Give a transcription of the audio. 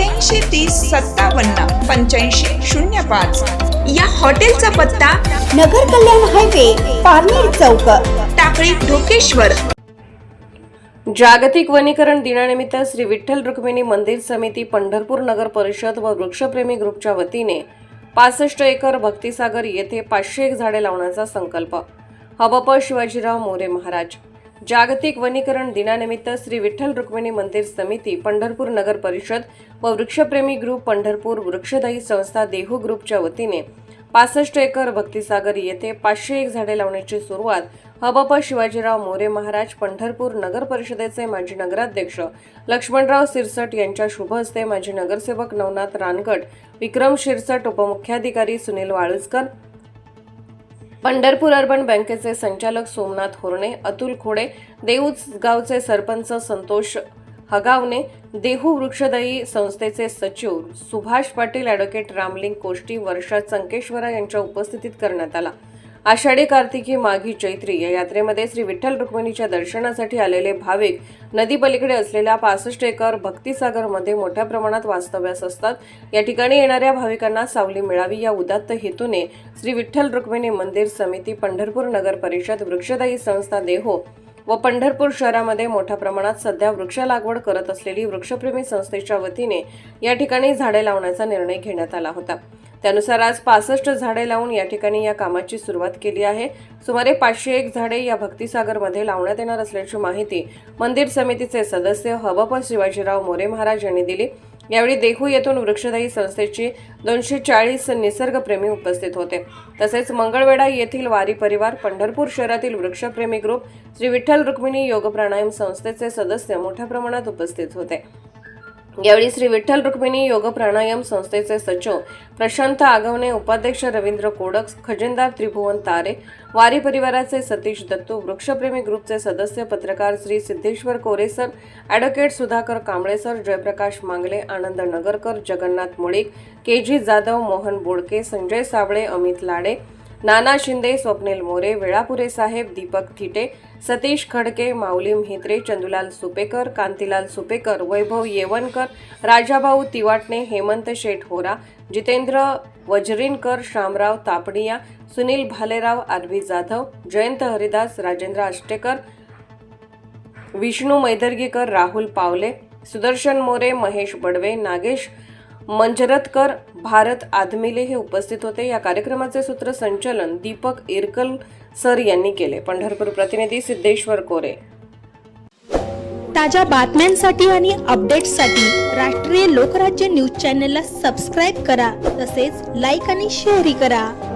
अठ्ठ्याऐंशी तीस सत्तावन्न पंच्याऐंशी शून्य पाच. या हॉटेलचा पत्ता नगर कल्याण हायवे पारनेर चौक टाकळी ढोकेश्वर. जागतिक वनीकरण दिनानिमित्त श्री विठ्ठल रुक्मिणी मंदिर समिती पंढरपूर नगर परिषद व वृक्षप्रेमी ग्रुपच्या वतीने पासष्ट एकर भक्तिसागर येथे पाचशे एक झाडे लावण्याचा संकल्प. हबप शिवाजीराव मोरे महाराज. जागतिक वनीकरण दिनानिमित्त श्री विठ्ठल रुक्मिणी मंदिर समिती पंढरपूर नगर परिषद व वृक्षप्रेमी ग्रुप पंढरपूर वृक्षदायी संस्था देहू ग्रुपच्या वतीने पासष्ट एकर भक्तिसागर येथे पाचशे एक झाडे लावण्याची सुरुवात हबप शिवाजीराव मोरे महाराज पंढरपूर नगर परिषदेचे माजी नगराध्यक्ष लक्ष्मणराव सिरसट यांच्या शुभ हस्ते माजी नगरसेवक नवनाथ रानगट विक्रम शिरसट उपमुख्याधिकारी सुनील वाळुजकर पंढरपूर अर्बन बँकेचे संचालक सोमनाथ होरणे अतुल खोडे देऊज गावचे सरपंच संतोष हगावणे देहू वृक्षदायी संस्थेचे सचिव सुभाष पाटील ॲडव्होकेट रामलिंग कोष्टी वर्षा चंकेश्वरा यांच्या उपस्थितीत करण्यात आला. आषाढी कार्तिकी माघी चैत्री या यात्रेमध्ये श्री विठ्ठल रुक्मिणीच्या दर्शनासाठी आलेले भाविक नदीपलीकडे असलेल्या पासष्ट एकर भक्तिसागरमध्ये मोठ्या प्रमाणात वास्तव्यास असतात. या ठिकाणी येणाऱ्या भाविकांना सावली मिळावी या उदात्त हेतूने श्री विठ्ठल रुक्मिणी मंदिर समिती पंढरपूर नगर परिषद वृक्षदायी संस्था देहो व पंढरपूर शहरामध्ये मोठ्या प्रमाणात सध्या वृक्ष लागवड करत असलेली वृक्षप्रेमी संस्थेच्या वतीने या ठिकाणी झाडे लावण्याचा निर्णय घेण्यात आला होता. त्यानुसार आज पासष्ट झाडे लावून या ठिकाणी या कामाची सुरुवात केली आहे. सुमारे पाचशे एक झाडे या भक्तिसागरमध्ये लावण्यात येणार असल्याची माहिती मंदिर समितीचे सदस्य हबप शिवाजीराव मोरे महाराज यांनी दिली. यावेळी देहू येथून वृक्षदायी संस्थेची दोनशे चाळीस निसर्गप्रेमी उपस्थित होते. तसेच मंगळवेढा येथील वारी परिवार पंढरपूर शहरातील वृक्षप्रेमी ग्रुप श्री विठ्ठल रुक्मिणी योग प्राणायाम संस्थेचे सदस्य मोठ्या प्रमाणात उपस्थित होते. यावेळी श्री विठ्ठल रुक्मिणी योग प्राणायाम संस्थेचे सचिव प्रशांत आगवणे उपाध्यक्ष रवींद्र कोडक खजिनदार त्रिभुवन तारे वारी परिवाराचे सतीश दत्तू वृक्षप्रेमी ग्रुपचे सदस्य पत्रकार श्री सिद्धेश्वर कोरेसर ॲडव्होकेट सुधाकर कांबळेसर जयप्रकाश मांगले आनंद नगरकर जगन्नाथ मुळीक के जी जाधव मोहन बोडके संजय साबळे अमित लाडे नाना शिंदे स्वप्नील मोरे वेळापुरे साहेब दीपक थिटे सतीश खडके माऊली म्हेत्रे चंदुलाल सुपेकर कांतीलाल सुपेकर वैभव येवनकर राजाभाऊ तिवाटणे हेमंत शेठ होरा जितेंद्र वजरीनकर शामराव तापडिया सुनील भालेराव आरबी जाधव जयंत हरिदास राजेंद्र आष्टेकर विष्णू मैदर्गीकर राहुल पावले सुदर्शन मोरे महेश बडवे नागेश मंजरतकर भारत आदमिले हे उपस्थित होते. या कार्यक्रमाचे सूत्रसंचालन दीपक इरकल सर यांनी केले. पंढरपूर प्रतिनिधी सिद्धेश्वर कोरे. ताज्या बातम्यांसाठी आणि अपडेट्ससाठी राष्ट्रीय लोकराज्य न्यूज चॅनलला सबस्क्राईब करा. तसेच लाईक आणि शेअरही करा.